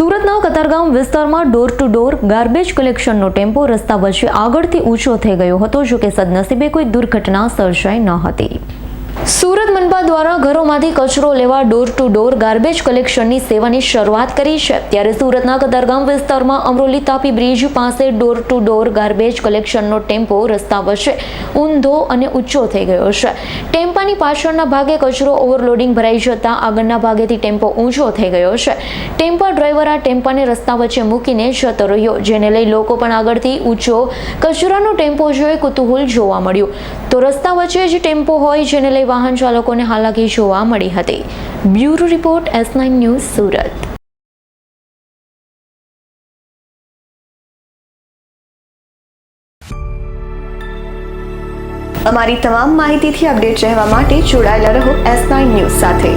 સુરતના કતારગામ વિસ્તારમાં door to door garbage કલેક્શનનો ટેમ્પો રસ્તા વચ્ચે આગળથી ઊંચો થઈ ગયો હતો જો કે સદનસીબે કોઈ દુર્ઘટના સર્જાઈ ન હતી. સુરત મનપા દ્વારા ઘરોમાંથી કચરો લેવા ડોર ટુ ડોર ગાર્બેજ કલેક્શનની સેવાની શરૂઆત કરી છે. ત્યારે સુરતના કતારગામ વિસ્તારમાં અમરોલી તાપી બ્રિજ પાસે ડોર ટુ ડોર ગાર્બેજ કલેક્શનનો ટેમ્પો રસ્તા વચ્ચે ઊંધો અને ઊંચો થઈ ગયો છે. ટેમ્પાની પાછળના ભાગે કચરો ઓવરલોડિંગ ભરાઈ જતાં આગળના ભાગેથી ટેમ્પો ઊંચો થઈ ગયો છે. ટેમ્પા ડ્રાઈવર આ ટેમ્પાને રસ્તા વચ્ચે મૂકીને જતો રહ્યો, જેને લઈ લોકો પણ આગળથી ઊંચો કચરાનો ટેમ્પો જોઈ કુતૂહલ જોવા મળ્યું. તો રસ્તા વચ્ચે જ ટેમ્પો હોય, જેને લઈ વાહન ચાલકોને હાલાકી જોવા મળી હતી. Bureau report S nine news Surat. અમારી તમામ માહિતીથી અપડેટ રહેવા માટે જોડાયેલા રહો એસ નાઇન ન્યૂઝ સાથે.